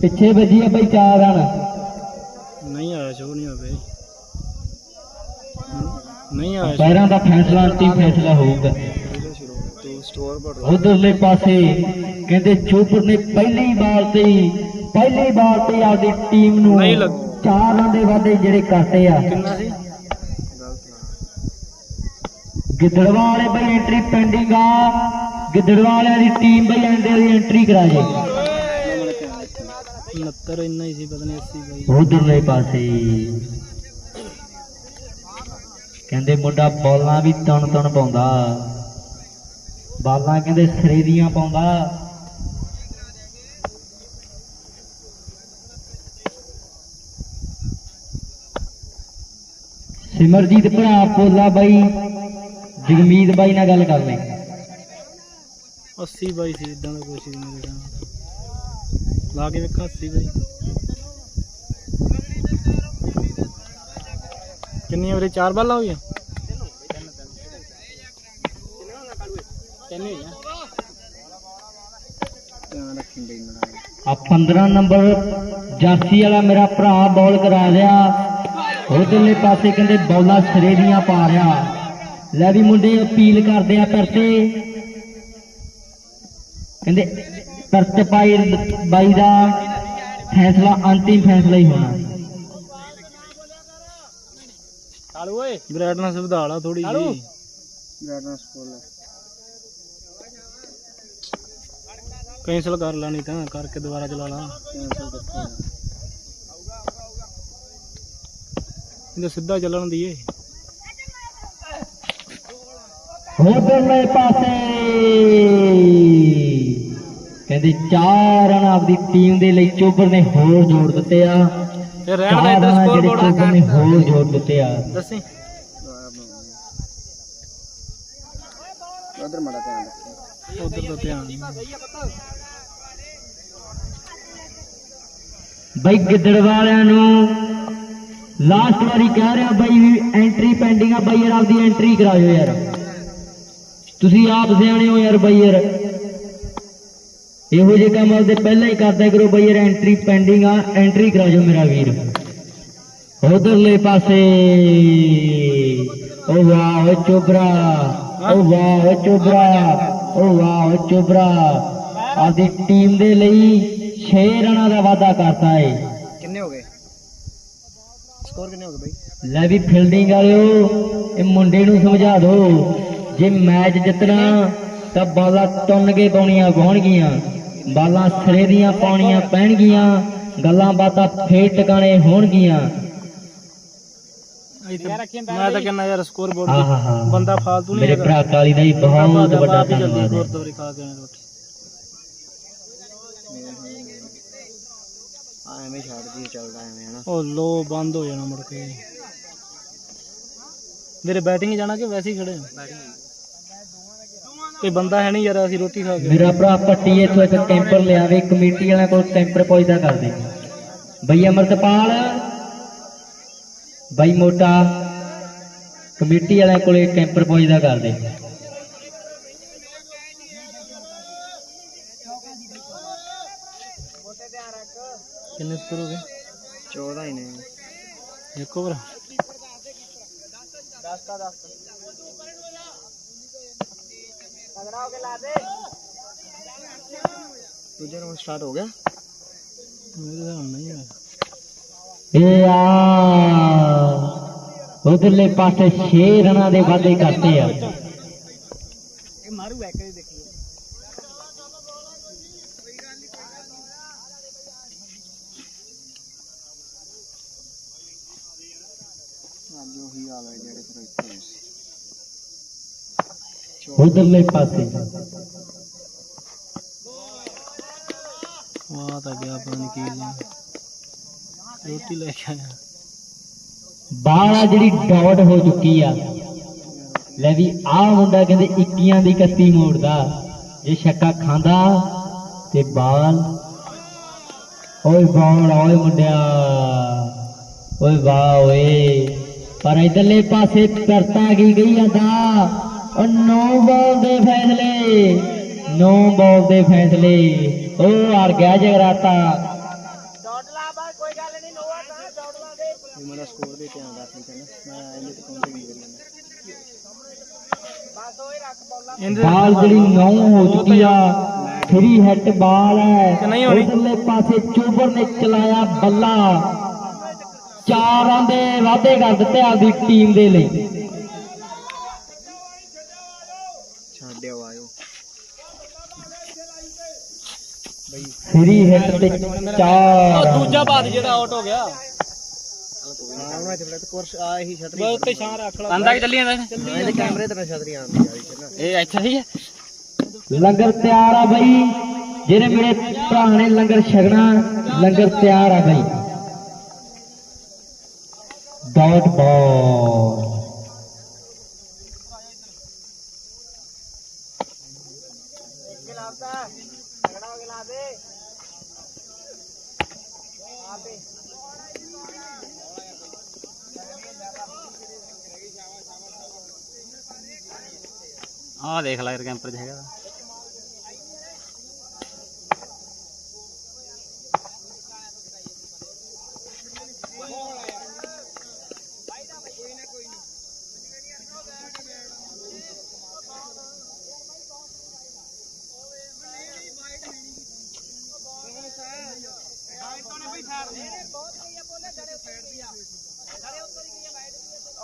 ਪਿੱਛੇ ਵੱਜੀ ਆ ਬਈ ਚਾਰ ਰਨ ਨਹੀਂ ਆਇਆ ਸ਼ੋ ਨਹੀਂ ਹੋਵੇ ਨਹੀਂ ਆਇਆ ਪੈਰਾਂ ਦਾ ਫੈਸਲਾ ਅੰਤਿਮ ਫੈਸਲਾ ਹੋਊਗਾ। ਉਧਰਲੇ ਪਾਸੇ ਕਹਿੰਦੇ ਚੋਪਰ ਨੇ ਪਹਿਲੀ ਬਾਲ ਤੇ ਹੀ ਪਹਿਲੀ ਬਾਲ ਤੇ ਆਪਦੀ ਟੀਮ ਨੂੰ ਚਾਰ ਰਨ ਦੇ ਵਾਧੇ ਜਿਹੜੇ ਕਰਤੇ ਆ। ਕਿੰਨਾ ਸੀ? ਗਿੱਦੜਵਾ ਵਾਲੇ ਬਈ ਐਂਟਰੀ ਪੈਂਡਿੰਗ ਆ। ਗਿੱਦੜਵਾ ਵਾਲਿਆਂ ਦੀ ਟੀਮ ਬਈ ਐਂਡੇ ਦੀ ਐਂਟਰੀ ਕਰਾ ਜੇ 69 ਇੰਨਾ ਹੀ ਸੀ ਪਤਾ ਨਹੀਂ 80 ਬਾਈ ਉਧਰਲੇ ਪਾਸੇ। ਕਹਿੰਦੇ ਮੁੰਡਾ ਬੋਲਾਂ ਵੀ ਤਣ ਤਣ ਪਾਉਂਦਾ। ਬਾਲਾਂ ਕਹਿੰਦੇ ਸਿਰੇ ਦੀਆਂ ਪਾਉਂਦਾ। ਸਿਮਰਜੀਤ ਭਰਾ ਪੋਲਾ ਬਾਈ ਜਗਮੀਤ ਬਾਈ ਨਾਲ ਗੱਲ ਕਰ ਲੈ। 80 ਬਾਈ ਸੀ ਇਦਾਂ ਦਾ ਕੁਛ ਸੀ। ਮੇਰੇ ਖਿਆਲ ਲਾ ਕੇ ਵੇਖਾਂ 80 ਬਾਈ ਕਿੰਨੀਆਂ ਵਾਰੀ? ਚਾਰ ਬਾਲਾਂ ਹੋਈਆਂ। ਕਿੰਨੇ ਆ 15 ਨੰਬਰ ਜਾਸੀ ਵਾਲਾ ਮੇਰਾ ਭਰਾ ਬੋਲ ਕਰਾ ਰਿਹਾ। ਉਧਰਲੇ ਪਾਸੇ ਕਹਿੰਦੇ ਬੌਲਾਂ ਸਿਰੇ ਦੀਆਂ ਪਾ ਰਿਹਾ। ਲੈ ਵੀ ਮੁੰਡੇ ਅਪੀਲ ਕਰਦੇ ਆ ਪਰਤੇ ਕਹਿੰਦੇ ਪਰਤ ਪਾਈ ਬਾਈ ਦਾ ਫੈਸਲਾ ਅੰਤਿਮ ਫੈਸਲਾ ਹੀ ਹੋਣਾ। ਕਾਲੂ ਓਏ। ਬ੍ਰਾਈਟਨੈਸ ਵਧਾ ਲਾ ਥੋੜੀ ਜੀ ਬ੍ਰਾਈਟਨੈਸ ਫੁੱਲ ਕੈਂਸਲ ਕਰ ਲਾ ਨਹੀਂ ਤਾਂ ਕਰਕੇ ਦੁਬਾਰਾ ਚਲਾ ਲਾ। ਇਹਦਾ ਸਿੱਧਾ ਚੱਲਣ ਦੀ ਏ। ਉਧਰਲੇ ਪਾਸੇ। ਕਹਿੰਦੇ ਚਾਰ ਰਨ ਆਪਦੀ ਟੀਮ ਦੇ ਲਈ ਚੋਬਰ ਨੇ ਹੋਰ ਜੋੜ ਦਿੱਤੇ ਆ। ਤੇ ਰਹਿਣ ਦਾ ਇੱਧਰ ਸਕੋਰ ਚੋਬਰ ਨੇ ਬੋਰਡ ਹੋਰ ਜੋੜ ਦਿੱਤੇ ਆ। ਦੱਸੀ। ਉਧਰ ਮੜਾ ਧਿਆਨ ਰੱਖੀ। ਉਧਰ ਦਾ ਧਿਆਨ ਨਹੀਂ। ਬਈ ਗਿੱਦੜ ਵਾਲਿਆਂ ਨੂੰ ਲਾਸਟ ਵਾਰੀ ਕਹਿ ਰਿਹਾ ਬਈ ਵੀ ਐਂਟਰੀ ਪੈਂਡਿੰਗ ਆ ਬਈ ਯਾਰ ਆਪਦੀ ਐਂਟਰੀ ਕਰਾਇਓ ਯਾਰ। ਤੁਸੀਂ ਆਪ ਸਿਆਣੇ ਹੋ ਯਾਰ ਬਈ ਯਾਰ। ਇਹੋ ਜਿਹੇ ਕੰਮ ਆਪਦੇ ਪਹਿਲਾਂ ਹੀ ਕਰਦਾ ਕਰੋ ਬਈ ਯਾਰ ਐਂਟਰੀ ਪੈਂਡਿੰਗ ਆ ਐਂਟਰੀ ਕਰਾਇਓ ਮੇਰਾ ਵੀਰ। ਉਧਰਲੇ ਪਾਸੇ। ਓ ਵਾਹ ਓ ਚੋਬਰਾ ਓ ਵਾਹ ਓ ਚੋਬਰਾ ਓ ਵਾਹ ਓ ਚੋਬਰਾ। ਆਪਦੀ ਟੀਮ ਦੇ ਲਈ 6 ਰਨਾਂ ਦਾ ਵਾਅਦਾ ਕਰਤਾ ਏ। ਕਿੰਨੇ ਹੋ ਗਏ? ਸਕੋਰ ਕਿੰਨੇ ਹੋ ਗਏ ਬਾਈ? ਲੈ ਵੀ ਫੀਲਡਿੰਗ ਵਾਲਿਓ ਇਹ ਮੁੰਡੇ ਨੂੰ ਸਮਝਾ ਦਿਓ। ਜੇ ਮੈਚ ਜਿੱਤਣਾ ਤਾਂ ਬਾਲਾਂ ਤੁੰਨ ਕੇ ਪਾਉਣੀਆਂ ਹੋਣਗੀਆਂ ਬਾਲਾਂ ਸਿਰੇ ਦੀਆਂ ਪਾਉਣੀਆਂ ਪੈਣਗੀਆਂ। ਗੱਲਾਂ ਬਾਤਾਂ ਫੇਰ ਟਿਕਾਣੇ ਹੋਣਗੀਆਂ। ਮੈਂ ਤਾਂ ਕਹਿੰਦਾ ਯਾਰ ਸਕੋਰ ਬੋਰਡ ਬੰਦਾ ਫਾਲਤੂ ਨਹੀਂ ਮੇਰੇ ਭਰਾ ਕਾਲੀ ਦਾ ਹੀ ਬਹੁਤ ਵੱਡਾ ਧੰਨਵਾਦ ਐਵੇਂ ਛੱਡ ਦੀ ਚੱਲਦਾ ਐਵੇਂ ਹਨਾ। ਉਹ ਲੋ ਬੰਦ ਹੋ ਜਾਣਾ ਮੁੜ ਕੇ। ਮੇਰੇ ਬੈਟਿੰਗ ਜਾਣਾ ਕਿ ਵੈਸੇ ਹੀ ਖੜੇ ਆ ਕੋਈ ਬੰਦਾ ਹੈ ਨਹੀਂ ਯਾਰ ਅਸੀਂ ਰੋਟੀ ਖਾ ਕੇ ਮੇਰਾ ਭਰਾ ਪੱਟੀ ਇੱਥੋਂ ਇੱਕ ਕੈਂਪਰ ਲਿਆਵੇ ਕਮੇਟੀ ਵਾਲਿਆਂ ਕੋਲ ਕੈਂਪਰ ਪਹੁੰਚਦਾ ਕਰ ਦੇ ਬਈ ਅਮਰਤਪਾਲ ਬਈ ਮੋਟਾ ਕਮੇਟੀ ਵਾਲਿਆਂ ਕੋਲੇ ਕੈਂਪਰ ਪਹੁੰਚਦਾ ਕਰ ਦੇ ਕਿੰਨੇ ਸਕੋਰ ਹੋ ਗਏ? 14 ਹੀ ਨੇ। ਇੱਕ ਓਵਰ 10 ਦਾ 10 ਲਾ ਦੇ ਦੂਜਾ ਰਾਊਂਡ ਸਟਾਰਟ ਹੋ ਗਿਆ ਮੇਰੇ ਹਿਸਾਬ ਨਾਲ ਨਹੀਂ ਹੋਇਆ ਇਹ ਆ ਉਧਰਲੇ ਪਾਸੇ 6 ਰਨਾਂ ਦੇ ਵਾਅਦੇ ਕਰਤੇ ਆ ਇਹ ਮਾਰੂ ਇੱਕ ਹੀ ਦੇਖੀ ਅੱਜ ਉਹੀ ਹਾਲ ਹੈ ਜਿਹੜੇ ਫਿਰ ਇੱਥੇ ਉਧਰਲੇ ਪਾਸੇ। ਵਾਹ ਤਾਂ ਗਿਆ ਪਤਾ ਕੀ ਰੋਟੀ ਲੈ ਕੇ ਆਇਆ। ਬਾਲਾ ਜਿਹੜੀ ਡਾਟ ਹੋ ਚੁੱਕੀ ਆ। ਲੈ ਵੀ ਆਹ ਮੁੰਡਾ ਕਹਿੰਦੇ 21 ਦੀ ਕੱਤੀ ਮੋੜਦਾ। ਇਹ ਛੱਕਾ ਖਾਂਦਾ ਤੇ ਬਾਲ। ਓਏ ਬਾਲ ਓਏ ਮੁੰਡਿਆ। ਓਏ ਵਾਹ ਓਏ। ਪਰ ਇਧਰਲੇ ਪਾਸੇ ਕਰਤਾ ਕੀ ਗਈ ਜਾਂਦਾ। ਉਹ ਨੌ ਬਾਲ ਦੇ ਫੈਸਲੇ ਨੌ ਬਾਲ ਦੇ ਫੈਸਲੇ। ਉਹ ਹਾਰ ਗਿਆ ਜਗਰਾਤਾ। ਬਾਲ ਜਿਹੜੀ ਨੌ ਹੋ ਚੁੱਕੀ ਆ ਫਰੀ ਹਿੱਟ ਬਾਲ ਹੈ। ਉਧਰਲੇ ਪਾਸੇ ਚੂਬਰ ਨੇ ਚਲਾਇਆ ਬੱਲਾ। ਚਾਰਾਂ ਦੇ ਵਾਅਦੇ ਕਰ ਦਿੱਤੇ ਆਪਦੀ ਟੀਮ ਦੇ ਲਈ। ਫਰੀ ਹਿੱਟ ਤੇ ਚਾਰ। ਬਾਦ ਜਿਹੜਾ ਆਊਟ ਹੋ ਗਿਆ। ਹਾਂ ਉਹਨਾਂ ਚ ਬਲੱਡ ਕੋਰਸ ਆ ਇਹੀ ਛਤਰੀ ਬਸ ਉੱਤੇ ਛਾਂ ਰੱਖ ਲਾ। ਅੰਦਾ ਕਿ ਚੱਲੀ ਜਾਂਦਾ ਇਹਦੇ ਕੈਮਰੇ ਤੇ ਨਾ ਛਤਰੀ ਆਉਂਦੀ ਆ ਵਿੱਚ ਨਾ। ਇਹ ਇੱਥੇ ਹੀ ਹੈ ਲੰਗਰ ਤਿਆਰ ਆ ਬਈ। ਜਿਹੜੇ ਮੇਰੇ ਭਰਾ ਨੇ ਲੰਗਰ ਛਕਣਾ ਲੰਗਰ ਤਿਆਰ ਆ ਬਈ। ਡਾਟ ਬਾਲ हाँ देख लग कैंपर जगह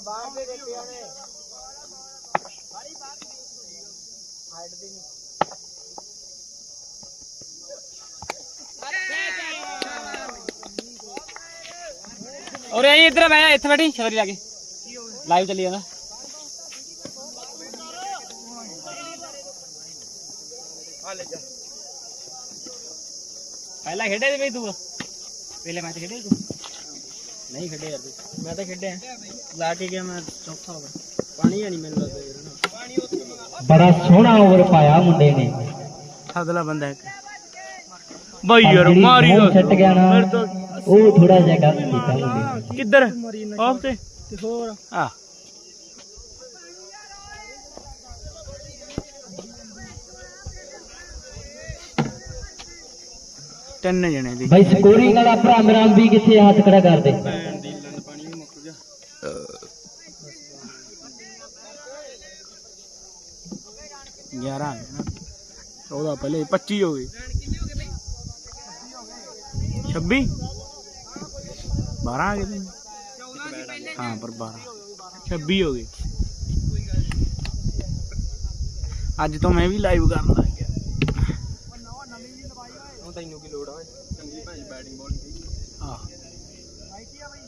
बहुत ਔਰ ਇਹ ਇੱਧਰ ਬਹਿ ਇੱਥੇ ਬੈਠੀ ਛਤਰੀ ਲਾ ਕੇ। ਲਾਈਵ ਚੱਲੀ ਜਾਂਦਾ। ਪਹਿਲਾਂ ਖੇਡੇ ਤੇ ਬਈ ਤੂੰ? ਪਹਿਲੇ ਮੈਚ ਖੇਡੇ ਤੂੰ? ਨਹੀਂ ਖੇਡੇ ਯਾਰ ਤੂੰ। ਮੈਂ ਤਾਂ ਖੇਡਿਆ। ਲਾ ਕੇ ਗਿਆ ਮੈਂ ਚੌਥਾ ਓਵਰ ਪਾਣੀ ਆ ਨਹੀਂ ਮੈਨੂੰ ਲੱਗਦਾ ਯਾਰ। ਨਾ ਬੜਾ ਸੋਹਣਾ ਓਵਰ ਪਾਇਆ ਮੁੰਡੇ ਨੇ। ਅਗਲਾ ਬੰਦਾ ਇੱਕ। ਬਾਈ ਯਾਰ ਮਾਰੀ ਦੋ ਛੱਟ ਗਿਆ ਨਾ ਉਹ ਥੋੜਾ ਜਿਹਾ ਗਲਤ ਕੀਤਾ ਕਿੱਧਰ? ਆਫ ਤੇ। ਤੇ ਹੋਰ ਆ। ਤਿੰਨ ਜਣੇ ਦੀ। ਬਾਈ ਸਕੋਰਿੰਗ ਵਾਲਾ ਭਰਾ ਮੇਰਾ ਵੀ ਕਿੱਥੇ ਹੱਥ ਖੜਾ ਕਰਦੇ? 11 ਆ ਗਏ ਨਾ। ਹੋ ਗਏ 26 12 ਆ ਗਏ ਹਾਂ ਪਰ 12 ਹੋ ਗਏ ਅੱਜ ਤੋਂ ਮੈਂ ਵੀ ਲਾਈਵ ਕਰਨ ਲੱਗ ਗਿਆ। ਉਹ ਤੈਨੂੰ ਕੀ ਲੋੜ ਆ ਚੰਗੀ ਭਾਈ ਬੈਟਿੰਗ ਬੋਲ ਦੀ। ਹਾਂ ਆਈ ਆ ਬਈ।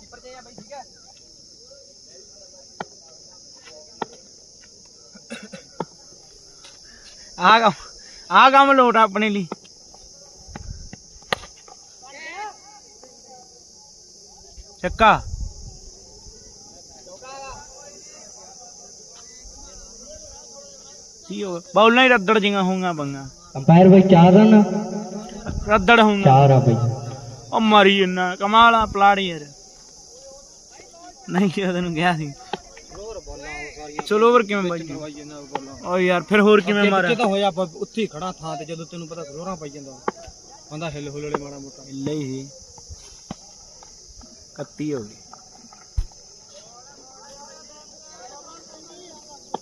ਕੀਪਰ ਤੇ ਆ ਬਈ ਠੀਕ ਹੈ ਕੰਮ ਆ ਕੰਮ ਲੋਟ ਆ ਆਪਣੇ ਲਈ। ਚੱਕਾ। ਕੀ ਹੋ ਬੌਲਾਂ ਹੀ ਰੱਦੜ ਜਿਹੀਆਂ ਹੋਊਗਾ ਬੰਗਾ ਅੰਪਾਇਰ ਬਈ 4 ਰਨ। ਰੱਦੜ ਹੋਊਗਾ 4 ਆ ਬਈ। ਉਹ ਮਾਰੀ ਜੰਨਾ ਕਮਾਲਾ ਪਲਾੜੀ ਯਾਰ। ਨਹੀਂ ਕਿਹਾ ਤੈਨੂੰ ਕਿਹਾ ਸੀ? ਚਲੋ ਓਵਰ ਕਿਵੇਂ ਬਾਜੀ ਓ ਯਾਰ ਫਿਰ ਹੋਰ ਕਿਵੇਂ ਮਾਰਿਆ? ਤਾਂ ਹੋਇਆ ਆਪਾਂ ਉੱਥੇ ਹੀ ਖੜਾ ਥਾਂ ਤੇ ਜਦੋਂ ਤੈਨੂੰ ਪਤਾ ਜ਼ੋਰਾਂ ਪਾਈ ਜਾਂਦਾ। ਬੰਦਾ ਹਿੱਲ ਹੁੱਲੜੇ ਮਾੜਾ ਮੋਟਾ। ਇੱਲੇ ਹੀ ਸੀ। 31 ਹੋ ਗਈ।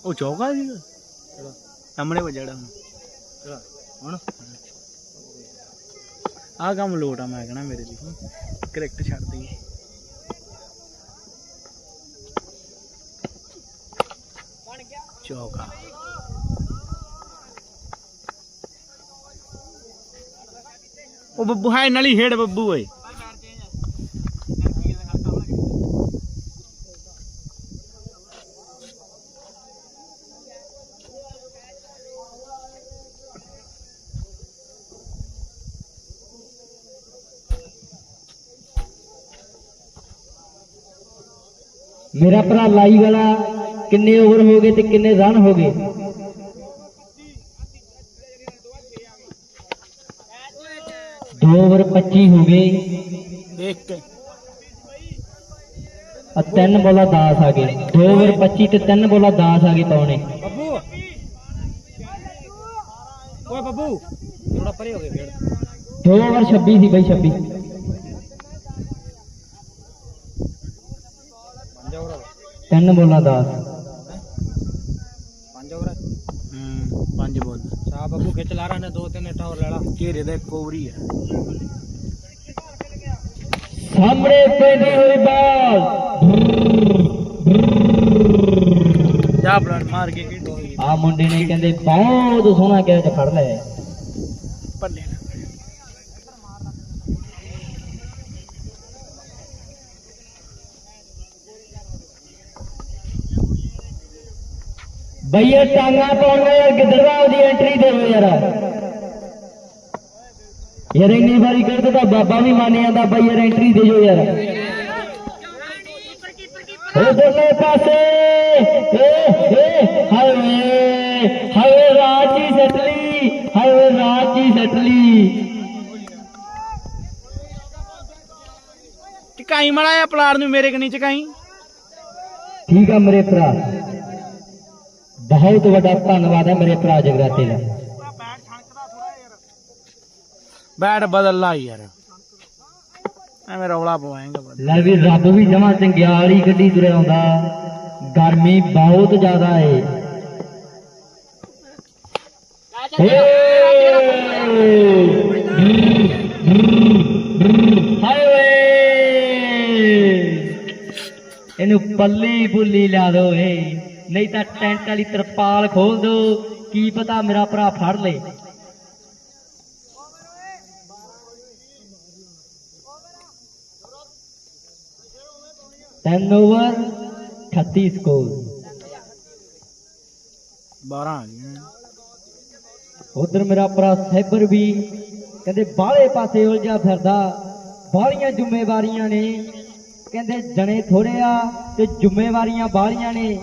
ਉਹ ਚੌਕਾ ਸੀ ਸਾਹਮਣੇ ਵੱਜੜਾ ਹੁਣ। ਹੁਣ? ਆਹ ਕੰਮ ਲੋਟ ਆ ਮੈਂ ਕਹਣਾ ਮੇਰੇ ਲਈ। ਕਰੈਕਟ ਛੱਡ ਦੇ ਚੌਕਾ ਉਹ ਬੱਬੂ ਹੈ ਨਾਲ ਹੀ ਹੇੜ ਬੱਬੂ ਓਏ। ਮੇਰਾ ਭਰਾ ਲਾਈ ਵਾਲਾ ਕਿੰਨੇ ਓਵਰ ਹੋ ਗਏ ਤੇ ਕਿੰਨੇ ਰਨ ਹੋ ਗਏ ਦੋ ਓਵਰ 25 ਹੋ ਗਏ ਦੇਖ ਕੇ ਆ ਤਿੰਨ ਬੋਲਾ 10 ਆ ਗਏ ਦੋ ਓਵਰ 25 ਤੇ ਤਿੰਨ ਬੋਲਾ 10 ਆ ਗਏ ਪਾਉਣੇ ਬੱਬੂ ਓਏ ਬੱਬੂ ਥੋੜਾ ਪਰੇ ਹੋ ਗਏ ਫੇਰ ਦੋ ਓਵਰ 26 ਸੀ ਬਈ 26 ਤਿੰਨ ਬੋਲਾਂ 10 ਪੰਜ ਓਵਰ ਹੂੰ ਪੰਜ ਬੋਲ। ਸ਼ਾਹ ਬੱਬੂ ਖਿੱਚ ਲਾ ਰਹੇ ਨੇ ਦੋ ਤਿੰਨ ਇੱਟਾਂ ਹੋਰ ਲੈ ਲਾ। ਘੇਰੇ ਦਾ ਇੱਕ ਓਵਰ ਹੀ ਹੈ ਸਾਹਮਣੇ ਪੈਂਦੀ ਹੋਈ ਬਾਲ ਜਾ ਬਲਨ ਮਾਰ ਕੇ ਆ ਮੁੰਡੇ ਨੇ ਕਹਿੰਦੇ ਬਹੁਤ ਸੋਹਣਾ ਕੈਚ ਫੜ ਲਿਆ ਪੱਲੇ ਬਈਏ ਟਾਂਗਾ ਪਾਉਣਾ ਯਾਰ ਗਿੱਦੜਵਾ ਉਹਦੀ ਐਂਟਰੀ ਦੇਵੋ ਯਾਰ। ਯਾਰ ਇੰਨੀ ਵਾਰੀ ਕਰਦੇ ਤਾਂ ਬਾਬਾ ਵੀ ਮੰਨ ਜਾਂਦਾ ਬਈ ਯਾਰ ਐਂਟਰੀ ਦੇ ਜੋ ਯਾਰ। ਉਧਰਲੇ ਪਾਸੇ। ਏ ਏ ਹਾਏ ਹਾਏ ਰਾਜੀ ਸਟਲੀ ਹਾਏ ਰਾਜੀ ਸਟਲੀ ਟਿਕਾਈ ਮੜਾ ਆ ਪਲਾੜ ਨੂੰ ਮੇਰੇ ਕਨੀ ਚਕਾਈ ਠੀਕ ਆ ਮੇਰੇ ਭਰਾ। ਬਹੁਤ ਵੱਡਾ ਧੰਨਵਾਦ ਹੈ ਮੇਰੇ ਭਰਾ ਜਗਰਾਤੇ ਦਾ। ਬੈਟ ਬਦਲ ਲਾ ਯਾਰ। ਐਵੇਂ ਰੌਲਾ ਪਵਾਏਗਾ ਲੈ ਵੀ ਰੱਬ ਵੀ ਜਮਾ ਚੰਗਿਆਲ ਹੀ ਗੱਡੀ ਤੁਰਿਆ ਆਉਂਦਾ। ਗਰਮੀ ਬਹੁਤ ਜ਼ਿਆਦਾ ਏ। ਹਾਏ ਇਹਨੂੰ ਪੱਲੀ ਪੁੱਲੀ ਲਾ ਦੋ ਏ। ਨਹੀਂ ਤਾਂ ਟੈਂਟ ਵਾਲੀ ਤਰਪਾਲ ਖੋਲ ਦੋ। ਕੀ ਪਤਾ ਮੇਰਾ ਭਰਾ ਫੜ ਲੇ। ਤਿੰਨ ਓਵਰ 38 ਸਕੋਰ 12 ਆ ਗਈਆਂ। ਉਧਰ ਮੇਰਾ ਭਰਾ ਸੈਬਰ ਵੀ ਕਹਿੰਦੇ ਬਾਹਲੇ ਪਾਸੇ ਉਲਝਿਆ ਫਿਰਦਾ। ਬਾਹਲੀਆਂ ਜ਼ਿੰਮੇਵਾਰੀਆਂ ਨੇ। ਕਹਿੰਦੇ ਜਣੇ ਥੋੜੇ ਆ ਤੇ ਜ਼ਿੰਮੇਵਾਰੀਆਂ ਬਾਹਲੀਆਂ ਨੇ।